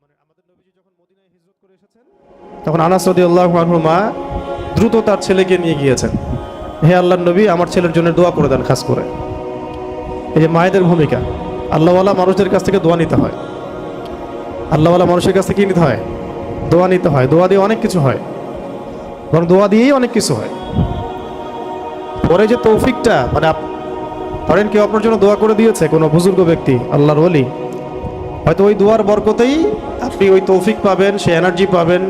মানে তখন আনাস রাদিয়াল্লাহু মা দ্রুত তার ছেলেকে নিয়ে গিয়েছেন। হে আল্লাহর নবী, আমার ছেলের জন্য দোয়া করে দেন খাস করে। এই যে মায়েদের ভূমিকা, আল্লাহওয়ালা মানুষদের কাছ থেকে দোয়া নিতে হয়। আল্লাহওয়ালা মানুষের কাছ থেকে নিতে হয়? দোয়া নিতে হয়। দোয়া দিয়ে অনেক কিছু হয়। বরং দোয়া দিয়েই অনেক কিছু হয়। পরে যে তৌফিকটা মানে ধরেন কেউ আপনার জন্য দোয়া করে দিয়েছে কোনো বুজুর্গ ব্যক্তি, আল্লাহর ওলি হয়তো ওই দোয়ার বরকতেই আপনি ওই তৌফিক পাবেন, সেই এনার্জি পাবেন,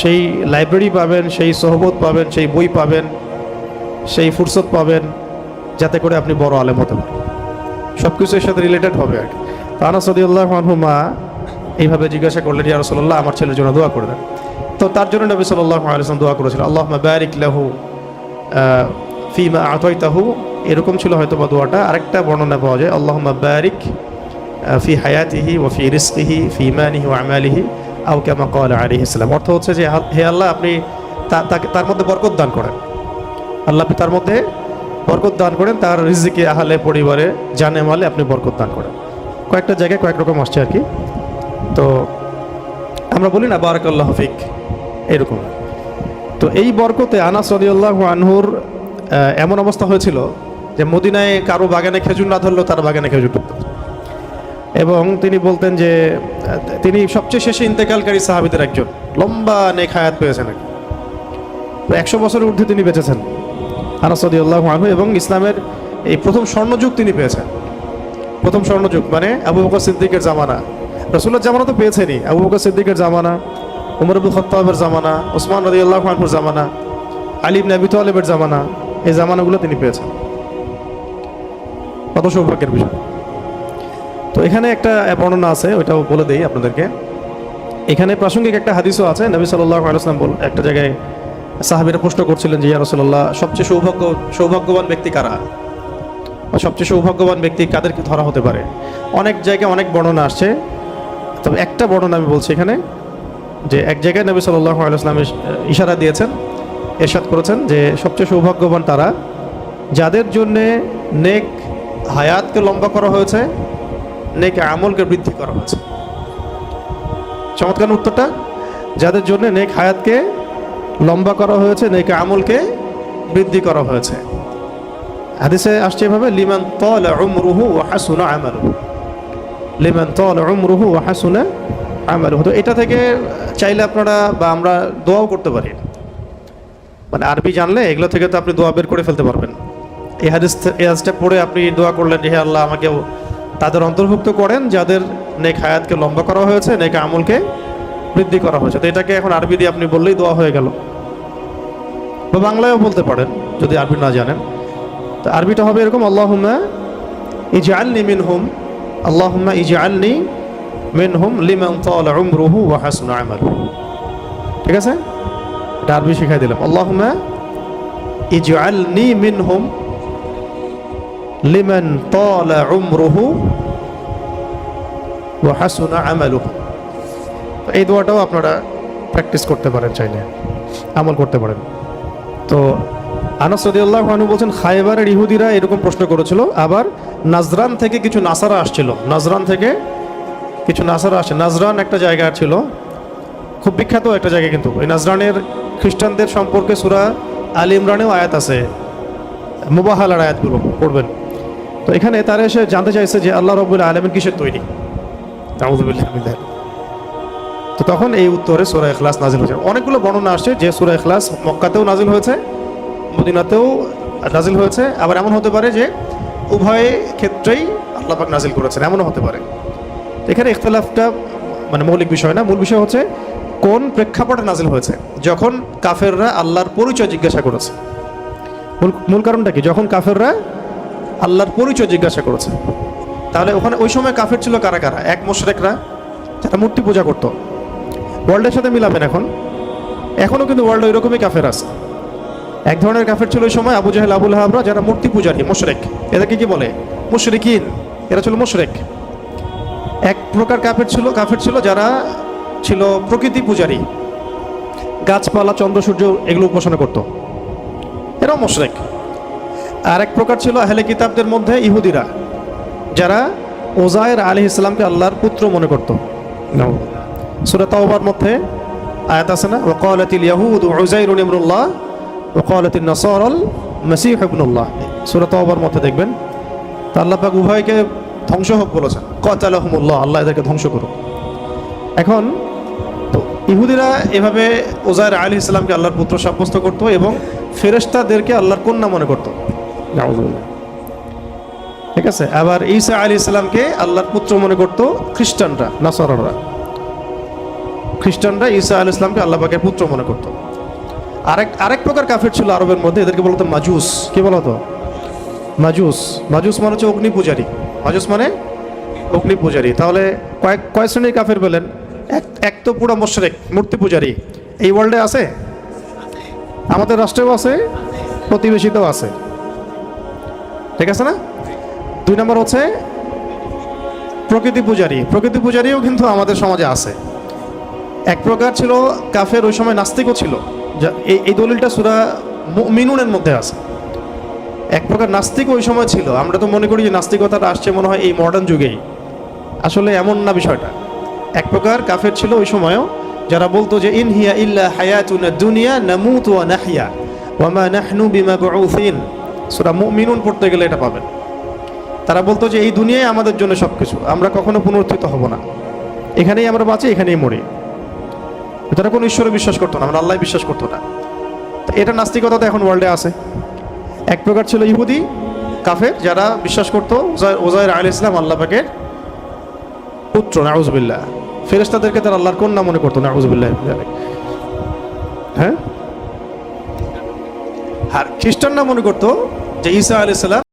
সেই লাইব্রেরি পাবেন, সেই সহবত পাবেন, সেই বই পাবেন, সেই ফুরসত পাবেন, যাতে করে আপনি বড় আলেম হতে পারেন। সব কিছুর সাথে রিলেটেড হবে আর কি। তো আনাস রাদিয়াল্লাহু আনহু মা এইভাবে জিজ্ঞাসা করলেন, ইয়া রাসূলুল্লাহ, আমার ছেলের জন্য দোয়া করে দেন। তো তার জন্য নবী সাল্লাল্লাহু আলাইহি ওয়াসাল্লাম দোয়া করেছিলেন, আল্লাহুম্মা বারিক লাহু ফিমা আতাইতাহু। এরকম ছিল হয়তো বা দোয়াটা। আরেকটা বর্ণনা পাওয়া যায়, আল্লাহুম্মা বারিক ফি হায়াতিহি ওয়া ফি রিজকিহি, ফি ইমানিহি ওয়া আমালিহি, আও কামা ক্বালা আলাইহিস সালাম। অর্থ হচ্ছে যে হে আল্লাহ, আপনি তাকে তার মধ্যে বরকত দান করেন। আল্লাহ আপনি তার মধ্যে বরকত দান করেন, তার রিজিকে আহালে পরিবারে, জানে মালে আপনি বরকত দান করেন। কয়েকটা জায়গায় কয়েক রকম আসছে আর কি। তো আমরা বলি না, বারাকাল্লাহ ফিক, এরকম। তো এই বরকতে আনাস রদিউল্লাহ আনহুর এমন অবস্থা হয়েছিল যে মদিনায় কারও বাগানে খেজুর না ধরলেও তার বাগানে খেজুর ধরত এবং তিনি বলতেন যে, তিনি সবচেয়ে শেষে ইন্তেকালকারী সাহাবিদের একজন। লম্বা নেক হায়াত পেয়েছেন একশো বছরের ঊর্ধ্বে তিনি বেঁচেছেন, আনাস রদিউল্লাহ আনহু, এবং ইসলামের এই প্রথম স্বর্ণযুগ তিনি পেয়েছেন। প্রথম স্বর্ণযুগ মানে আবু বকর সিদ্দিকের জামানা। রসুলের জামানা তো পেয়েছেনই। আবু বকর সিদ্দিকের জামানা, উমর আব্দুল খত্তাবের জামানা ওসমান রদি আল্লাহ আনহুর জামানা আলিব নবী তালেবের জামানা, এই জামানাগুলো তিনি পেয়েছেন। কত সৌভাগ্যের বিষয়। তো এখানে একটা বর্ণনা আছে, ওইটাও বলে দেই আপনাদেরকে। এখানে প্রাসঙ্গিক একটা হাদিসও আছে, নবী সাল্লাহ আলাইসলাম বল একটা জায়গায় সাহাবিরা প্রশ্ন করছিলেন যে, ইয়া রসল্লাহ সবচেয়ে সৌভাগ্য সৌভাগ্যবান ব্যক্তি কারা? বা সবচেয়ে সৌভাগ্যবান ব্যক্তি কাদেরকে ধরা হতে পারে? অনেক জায়গায় অনেক বর্ণনা আসছে। তবে একটা বর্ণনা আমি বলছি এখানে, যে এক জায়গায় নবী সাল্লাহ আলাইসলাম ইশারা দিয়েছেন, এরশাদ করেছেন যে, সবচেয়ে সৌভাগ্যবান তারা, যাদের জন্যে নেক হায়াতকে লম্বা করা হয়েছে নেক আমলকে বৃদ্ধি করা হয়েছে চমৎকার উত্তরটা। যাদের জন্য নেক হায়াতকে লম্বা করা হয়েছে, নেক আমলকে বৃদ্ধি করা হয়েছে। হাদিসে আসছে এভাবে, লিমান তল উমরুহু হাসুনা আমালুহু। লিমান তল উমরুহু হাসুনা আমালুহু। তো এটা থেকে চাইলে আপনারা বা আমরা দোয়াও করতে পারি। মানে আরবি জানলে এগুলো থেকে তো আপনি দোয়া বের করে ফেলতে পারবেন। এই হাদিস এই হাদিসটা পড়ে আপনি দোয়া করলেন হে আল্লাহ আমাকে তাদের অন্তর্ভুক্ত করেন, যাদের নেক হায়াতকে লম্বা করা হয়েছে, নেক আমলকে বৃদ্ধি করা হয়েছে। তো এটাকে এখন আরবি দিয়ে আপনি বললেই দোয়া হয়ে গেল। বা বাংলায়ও বলতে পারেন, যদি আরবি না জানেন। তো আরবিটা হবে এরকম, আল্লাহুম্মা ইজআলনি মিনহুম, আল্লাহুম্মা ইজআলনি মিনহুম লিমান তালা উমরুহু ওয়া ঠিক আছে? এটা আরবি শিখাই দিলাম, আল্লাহুম্মা মিন মিনহুম উমরুহু ওয়া হাসুনা আমালুহু। তো এই দোয়াটাও আপনারা প্র্যাকটিস করতে পারেন চাইলে, আমল করতে পারেন। তো আনাস রদিয়াল্লাহ বলছেন, খাইবারের ইহুদিরা এরকম প্রশ্ন করেছিল, আবার নাজরান থেকে কিছু নাসারা আসছিল। নাজরান থেকে কিছু নাসারা আসে নাজরান একটা জায়গা ছিল, খুব বিখ্যাত একটা জায়গা কিন্তু। ওই নাজরানের খ্রিস্টানদের সম্পর্কে সুরা আল ইমরানেও আয়াত আছে। মুবাহালার আয়াতগুলো পড়বেন। তো এখানে তারা এসে জানতে চাইছে যে আল্লাহ রবুল আলমিন কিসের তৈরি? তো তখন এই উত্তরে সুরা এখলাস নাজিল হয়েছে। অনেকগুলো বর্ণনা আসছে যে সুরা এখলাস মক্কাতেও নাজিল হয়েছে, মদিনাতেও নাজিল হয়েছে। আবার এমন হতে পারে যে উভয় ক্ষেত্রেই আল্লাহ পাক নাজিল করেছেন, এমনও হতে পারে। এখানে ইখতলাফটা মানে মৌলিক বিষয় না, মূল বিষয় হচ্ছে কোন প্রেক্ষাপটে নাজিল হয়েছে। যখন কাফেররা আল্লাহর পরিচয় জিজ্ঞাসা করেছে। মূল কারণটা কি? যখন কাফেররা আল্লাহর পরিচয় জিজ্ঞাসা করেছে। তাহলে ওখানে ওই সময় কাফের ছিল কারা কারা? এক মোশরেকরা, যারা মূর্তি পূজা করতো। ওয়ার্ল্ডের সাথে মিলাবেন এখন। এখনও কিন্তু ওয়ার্ল্ডে ওইরকমই কাফের আছে। এক ধরনের কাফের ছিল ওই সময় আবু জাহেল, আবুল হাবরা, যারা মূর্তি পূজারী, মোশরেক। এদেরকে কি বলে? মুশরিকিন। এরা ছিল মোশরেক। এক প্রকার কাফের ছিল কাফের ছিল যারা ছিল প্রকৃতি পূজারী। গাছপালা, চন্দ্র, সূর্য, এগুলো উপাসনা করত। এরাও মোশরেক। আর এক প্রকার ছিল আহলে কিতাবদের মধ্যে ইহুদিরা যারা ওজায়ের আলী ইসলামকে আল্লাহর পুত্র মনে করত। সুরা তাওবার মধ্যে আয়াত আছে না? ওয়াকালাতিল ইয়াহুদ উজাইরুন ইবনুল্লাহ ওয়াকালাতিন নাসারাল মাসীহ ইবনুল্লাহ। সূরা তাওবার মধ্যে দেখবেন তা আল্লাহ পাক উভয়কে ধ্বংস হোক বলেছেন। কাতালাহুমুল্লাহ আল্লাহ এদেরকে ধ্বংস করুক। এখন তো ইহুদিরা এভাবে ওজায়ের আলী ইসলামকে আল্লাহর পুত্র সাব্যস্ত করত এবং ফেরেশতাদেরকে আল্লাহর কন্যা মনে করত। ঠিক আছে, আবার ঈসা আলী ইসলামকে আল্লাহর পুত্র মনে করত খ্রিস্টানরা, নাসাররা। খ্রিস্টানরা ঈসা আলী ইসলামকে আল্লাহ পাকের পুত্র মনে করত। আরেক আরেক প্রকার কাফের ছিল আরবের মধ্যে, এদেরকে বলতো মাজুস। কি বলতো মাজুস। মাজুস মানে হচ্ছে অগ্নি পূজারী। মাজুস মানে অগ্নি পূজারী। তাহলে কয়েক, কয় শ্রেণির কাফের বলেন? এক এক তো পুরো মোশরেক, মূর্তি পূজারী। এই ওয়ার্ল্ডে আছে? আমাদের রাষ্ট্রেও আছে, প্রতিবেশীতেও আছে। ঠিক আছে না? দুই নম্বর হচ্ছে প্রকৃতি পূজারী। প্রকৃতি পূজারীও কিন্তু আমাদের সমাজে আছে। এক প্রকার ছিল, কাফের ওই সময় নাস্তিকও ছিল। এই এই দলিলটা সুরা মিনুনের মধ্যে আছে। এক প্রকার নাস্তিক ওই সময় ছিল। আমরা তো মনে করি যে নাস্তিকতাটা আসছে মনে হয় এই মডার্ন যুগেই। আসলে এমন না বিষয়টা। এক প্রকার কাফের ছিল ওই সময়ও, যারা বলতো যে, ইন হিয়া ইল্লা হায়াতুনা দুনিয়া নামুতু ওয়া নাহইয়া ওয়া মা নাহনু বিমাবউসিন। সূরা মুমিনুন পড়তে গেলে এটা পাবেন। তারা বলতো যে এই দুনিয়ায় আমাদের জন্য সবকিছু, আমরা কখনো পুনরুত্থিত হব না। এখানেই আমরা বাঁচি, এখানেই মরি। তারা কোনো ঈশ্বরে বিশ্বাস করতো না, আমরা আল্লাহ বিশ্বাস করতো না। এটা নাস্তিকতা তো এখন ওয়ার্ল্ডে আছে। এক প্রকার ছিল ইহুদি, কাফের, যারা বিশ্বাস করতো ওজায়- আল ইসলাম আল্লাহ পাকের পুত্র, নাউজবিল্লাহ। ফেরেস্তাদেরকে তারা আল্লাহর কন্যা মনে করতো, নাউজবিল্লাহ। হ্যাঁ? আর খ্রিস্টানরা মনে করতো যে ঈসা আলি সাল্লাম